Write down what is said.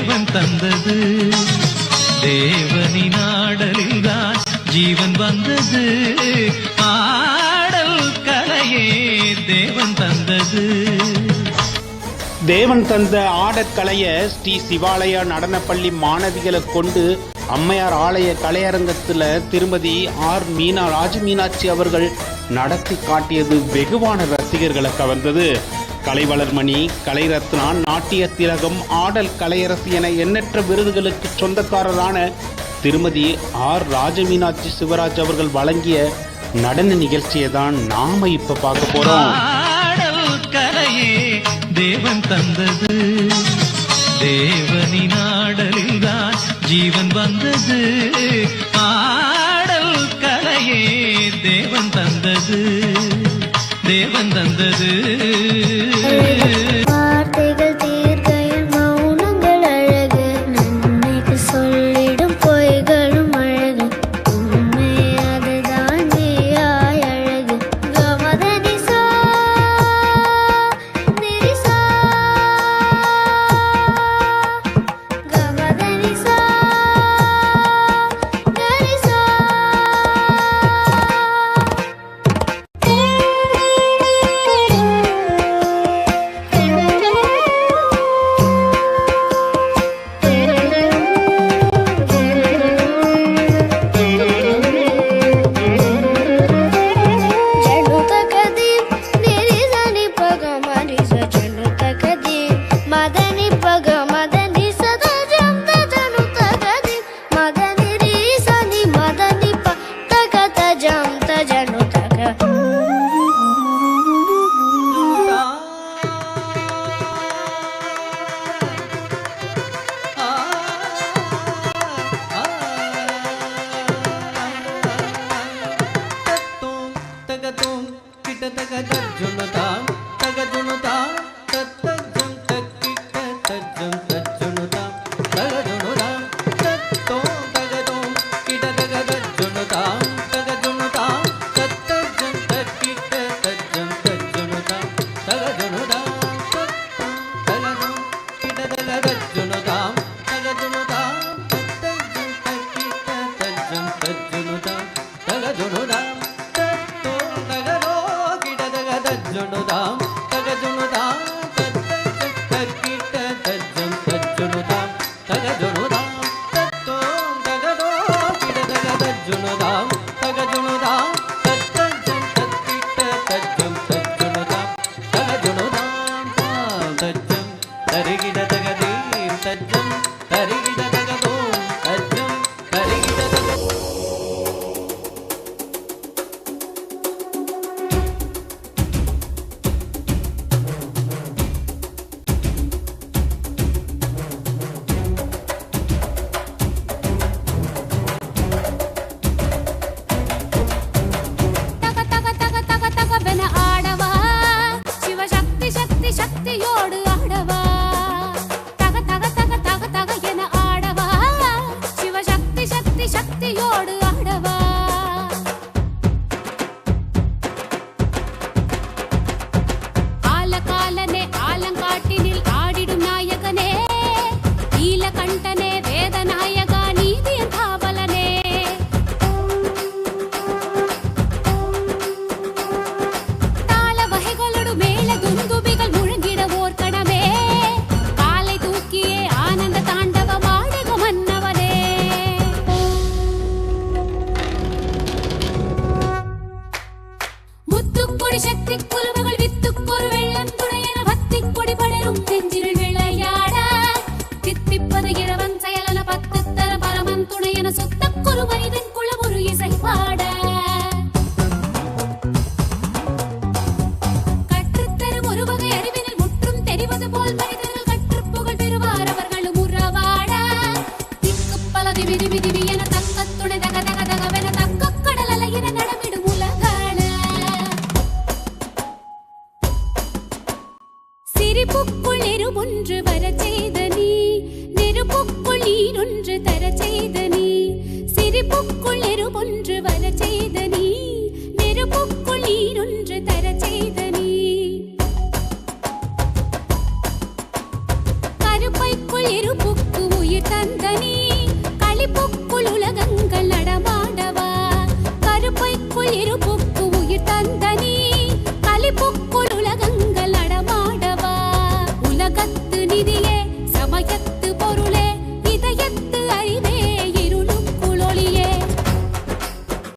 தேவன் தந்தது. தேவனின் ஆடலில்தான் ஜீவன் வந்தது. ஆடல் கலையே தேவன் தந்தது. தேவன் தந்த ஆடற்கலைய ஸ்ரீ சிவாலயா நடனப்பள்ளி மாணவிகளை கொண்டு அம்மையார் ஆலய கலையரங்கத்தில் திருமதி ஆர் மீனா ராஜமீனாட்சி அவர்கள் நடத்தி காட்டியது வெகுவான ரசிகர்களை கவர்ந்தது. கலைவளர்மணி கலைரத்னா நாட்டிய திலகம் ஆடல் கலையரசு என எண்ணற்ற விருதுகளுக்கு சொந்தக்காரரான திருமதி ஆர். ராஜமீனாட்சி சிவராஜ் அவர்கள் வழங்கிய நடன நிகழ்ச்சியை தான் நாம இப்ப பார்க்க போறோம். ஆடல் தேவன் தந்தது. தேவனின் ஆடலில்தான் ஜீவன் வந்தது. ஆடல் கலையே தேவன் தந்தது. தேவன் கிட்ட தக தஜ்ஜுனுதாம் தகஜுனுதாம் தத்தஜ்ஜும் தக்கிட்ட தஜ்ஜும் தஜ்ஜுனுதாம் तज्जुनुदां तगजुनुदां तत्तकिट तज्जं तज्जुनुदां तगजुनुदां तत्तों तगदो किड तगदज्जुनुदां तगजुनुदां திக்கு பல திவி என தக தக தகவென கடல் அலையின சிரிப்புக்குள் செய்த நீ நெருப்புக்குள் நீரொன்று செய்த நீ சிரிப்புக்குள் செய்த நீ நெருப்புக்குள் நீரொன்று செய்த நீ. கருப்பைக்குள் இருப்புக்கு உயிர் தந்த நீ திருப்பு